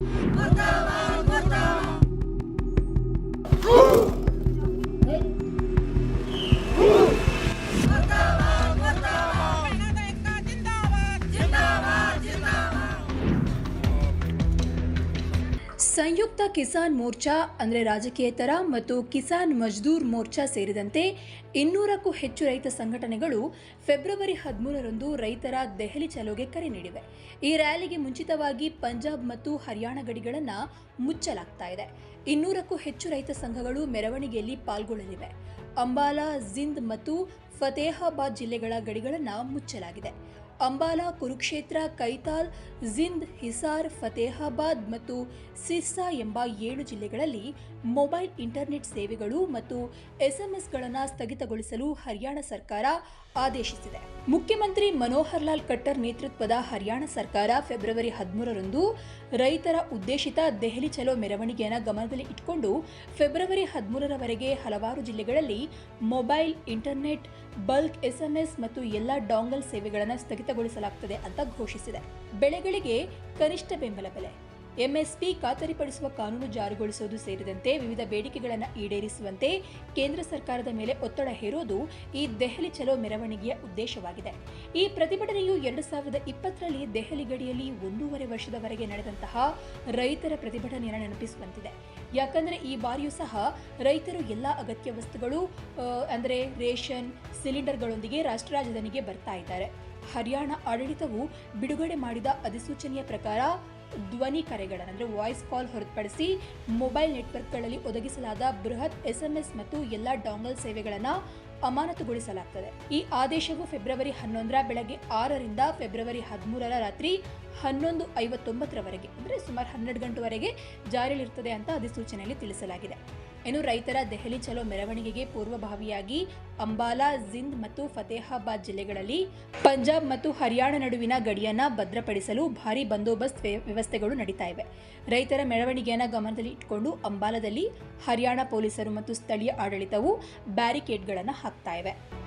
Acaba! ಸಂಯುಕ್ತ ಕಿಸಾನ್ ಮೋರ್ಚಾ, ಅಂದರೆ ರಾಜಕೀಯೇತರ ಮತ್ತು ಕಿಸಾನ್ ಮಜ್ದೂರ್ ಮೋರ್ಚಾ ಸೇರಿದಂತೆ ಇನ್ನೂರಕ್ಕೂ ಹೆಚ್ಚು ರೈತ ಸಂಘಟನೆಗಳು ಫೆಬ್ರವರಿ ಹದಿಮೂರರಂದು ರೈತರ ದೆಹಲಿ ಚಲೋಗೆ ಕರೆ ನೀಡಿವೆ. ಈ ರ್ಯಾಲಿಗೆ ಮುಂಚಿತವಾಗಿ ಪಂಜಾಬ್ ಮತ್ತು ಹರಿಯಾಣ ಗಡಿಗಳನ್ನು ಮುಚ್ಚಲಾಗ್ತಾ ಇದೆ. ಇನ್ನೂರಕ್ಕೂ ಹೆಚ್ಚು ರೈತ ಸಂಘಗಳು ಮೆರವಣಿಗೆಯಲ್ಲಿ ಪಾಲ್ಗೊಳ್ಳಲಿವೆ. ಅಂಬಾಲಾ, ಜಿಂದ್ ಮತ್ತು ಫತೇಹಾಬಾದ್ ಜಿಲ್ಲೆಗಳ ಗಡಿಗಳನ್ನು ಮುಚ್ಚಲಾಗಿದೆ. ಅಂಬಾಲಾ ಕುರುಕ್ಷೇತ್ರ, ಕೈತಾಲ್, ಜಿಂದ್, ಹಿಸಾರ್, ಫತೇಹಾಬಾದ್ ಮತ್ತು ಸಿರ್ಸಾ ಎಂಬ ಏಳು ಜಿಲ್ಲೆಗಳಲ್ಲಿ ಮೊಬೈಲ್ ಇಂಟರ್ನೆಟ್ ಸೇವೆಗಳು ಮತ್ತು ಎಸ್ಎಂಎಸ್ಗಳನ್ನು ಸ್ಥಗಿತಗೊಳಿಸಲು ಹರಿಯಾಣ ಸರ್ಕಾರ ಆದೇಶಿಸಿದೆ. ಮುಖ್ಯಮಂತ್ರಿ ಮನೋಹರ್ ಲಾಲ್ ಖಟ್ಟರ್ ನೇತೃತ್ವದ ಹರಿಯಾಣ ಸರ್ಕಾರ ಫೆಬ್ರವರಿ ಹದಿಮೂರರಂದು ರೈತರ ಉದ್ದೇಶಿತ ದೆಹಲಿ ಚಲೋ ಮೆರವಣಿಗೆಯನ್ನು ಗಮನದಲ್ಲಿ ಇಟ್ಟುಕೊಂಡು ಫೆಬ್ರವರಿ ಹದಿಮೂರರವರೆಗೆ ಹಲವಾರು ಜಿಲ್ಲೆಗಳಲ್ಲಿ ಮೊಬೈಲ್, ಇಂಟರ್ನೆಟ್ ಬಲ್ಕ್ ಎಸ್ಎಂಎಸ್ ಮತ್ತು ಎಲ್ಲ ಡಾಂಗಲ್ ಸೇವೆಗಳನ್ನು ಸ್ಥಗಿತಗೊಳಿಸಲಾಗುತ್ತದೆ ಅಂತ ಘೋಷಿಸಿದೆ. ಬೆಳೆಗಳಿಗೆ ಕನಿಷ್ಠ ಬೆಂಬಲ ಬೆಲೆ. ಎಂಎಸ್ಪಿ ಖಾತರಿಪಡಿಸುವ ಕಾನೂನು ಜಾರಿಗೊಳಿಸುವುದು ಸೇರಿದಂತೆ ವಿವಿಧ ಬೇಡಿಕೆಗಳನ್ನು ಈಡೇರಿಸುವಂತೆ ಕೇಂದ್ರ ಸರ್ಕಾರದ ಮೇಲೆ ಒತ್ತಡ ಹೇರುವುದು ಈ ದೆಹಲಿ ಚಲೋ ಮೆರವಣಿಗೆಯ ಉದ್ದೇಶವಾಗಿದೆ. ಈ ಪ್ರತಿಭಟನೆಯು ಎರಡು ಸಾವಿರದ ಇಪ್ಪತ್ತರಲ್ಲಿ ದೆಹಲಿ ಗಡಿಯಲ್ಲಿ ಒಂದೂವರೆ ವರ್ಷದವರೆಗೆ ನಡೆದಂತಹ ರೈತರ ಪ್ರತಿಭಟನೆಯನ್ನು ನೆನಪಿಸುವಂತಿದೆ. ಯಾಕಂದರೆ ಈ ಬಾರಿಯೂ ಸಹ ರೈತರು ಎಲ್ಲ ಅಗತ್ಯ ವಸ್ತುಗಳು ಅಂದರೆ ರೇಷನ್, ಸಿಲಿಂಡರ್ಗಳೊಂದಿಗೆ ರಾಷ್ಟ್ರ ರಾಜಧಾನಿಗೆ ಬರ್ತಾ ಇದ್ದಾರೆ. ಹರಿಯಾಣ ಆಡಳಿತವು ಬಿಡುಗಡೆ ಮಾಡಿದ ಅಧಿಸೂಚನೆಯ ಪ್ರಕಾರ ಧ್ವನಿ ಕರೆಗಳನ್ನು, ಅಂದರೆ ವಾಯ್ಸ್ ಕಾಲ್ ಹೊರತುಪಡಿಸಿ ಮೊಬೈಲ್ ನೆಟ್ವರ್ಕ್ಗಳಲ್ಲಿ ಒದಗಿಸಲಾದ ಬೃಹತ್ ಎಸ್ಎಂಎಸ್ ಮತ್ತು ಎಲ್ಲ ಡಾಂಗಲ್ ಸೇವೆಗಳನ್ನು ಅಮಾನತುಗೊಳಿಸಲಾಗುತ್ತದೆ ಈ ಆದೇಶವು ಫೆಬ್ರವರಿ ಹನ್ನೊಂದರ ಬೆಳಗ್ಗೆ ಆರರಿಂದ ಫೆಬ್ರವರಿ ಹದಿಮೂರರ ರಾತ್ರಿ ಹನ್ನೊಂದು ಐವತ್ತೊಂಬತ್ತರವರೆಗೆ, ಅಂದರೆ ಸುಮಾರು ಹನ್ನೆರಡು ಗಂಟೆವರೆಗೆ ಜಾರಿಯಲ್ಲಿರ್ತದೆ ಅಂತ ಅಧಿಸೂಚನೆಯಲ್ಲಿ ತಿಳಿಸಲಾಗಿದೆ. ಇನ್ನು ರೈತರ ದೆಹಲಿ ಚಲೋ ಮೆರವಣಿಗೆಗೆ ಪೂರ್ವಭಾವಿಯಾಗಿ ಅಂಬಾಲಾ, ಜಿಂದ್ ಮತ್ತು ಫತೇಹಾಬಾದ್ ಜಿಲ್ಲೆಗಳಲ್ಲಿ ಪಂಜಾಬ್ ಮತ್ತು ಹರಿಯಾಣ ನಡುವಿನ ಗಡಿಯನ್ನ ಭದ್ರಪಡಿಸಲು ಭಾರಿ ಬಂದೋಬಸ್ತ್ ವ್ಯ- ವ್ಯವಸ್ಥೆಗಳು ನಡೀತಾ ಇವೆ. ರೈತರ ಮೆರವಣಿಗೆಯನ್ನು ಗಮನದಲ್ಲಿ ಇಟ್ಕೊಂಡು ಅಂಬಾಲಾದಲ್ಲಿ ಹರಿಯಾಣ ಪೊಲೀಸರು ಮತ್ತು ಸ್ಥಳೀಯ ಆಡಳಿತವು ಬ್ಯಾರಿಕೇಡ್ಗಳನ್ನು ಹಾಕ್ತಾ ಇವೆ.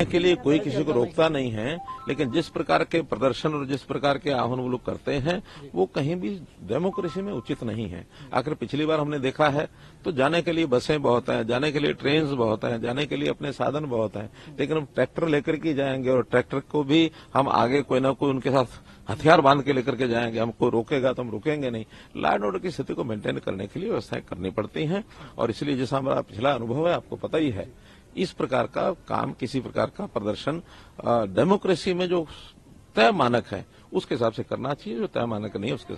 के लिए कोई किसी को रोकता नहीं है, लेकिन जिस प्रकार के प्रदर्शन और जिस प्रकार के आह्वान वो लोग करते हैं, वो कहीं भी डेमोक्रेसी में उचित नहीं है। आखिर पिछली बार हमने देखा है तो जाने के लिए बसें बहुत हैं, जाने के लिए ट्रेन बहुत हैं, जाने के लिए अपने साधन बहुत हैं, लेकिन हम ट्रैक्टर लेकर के जाएँगे और ट्रैक्टर को भी हम आगे कोई ना कोई उनके साथ हथियार बाँध के लेकर के जाएँगे, हमको रोकेगा तो हम रुकेंगे नहीं। लॉ ऑर्डर की स्थिति को मेंटेन करने के लिए व्यवस्थाएँ करनी पड़ती हैं, और इसलिए जैसा हमारा पिछला अनुभव है, आपको पता ही है इस प्रकार का काम, किसी प्रकार का प्रदर्शन डेमोक्रेसी में जो तय मानक है, उसके हिसाब से करना चाहिए, जो तय मानक नहीं है, उसके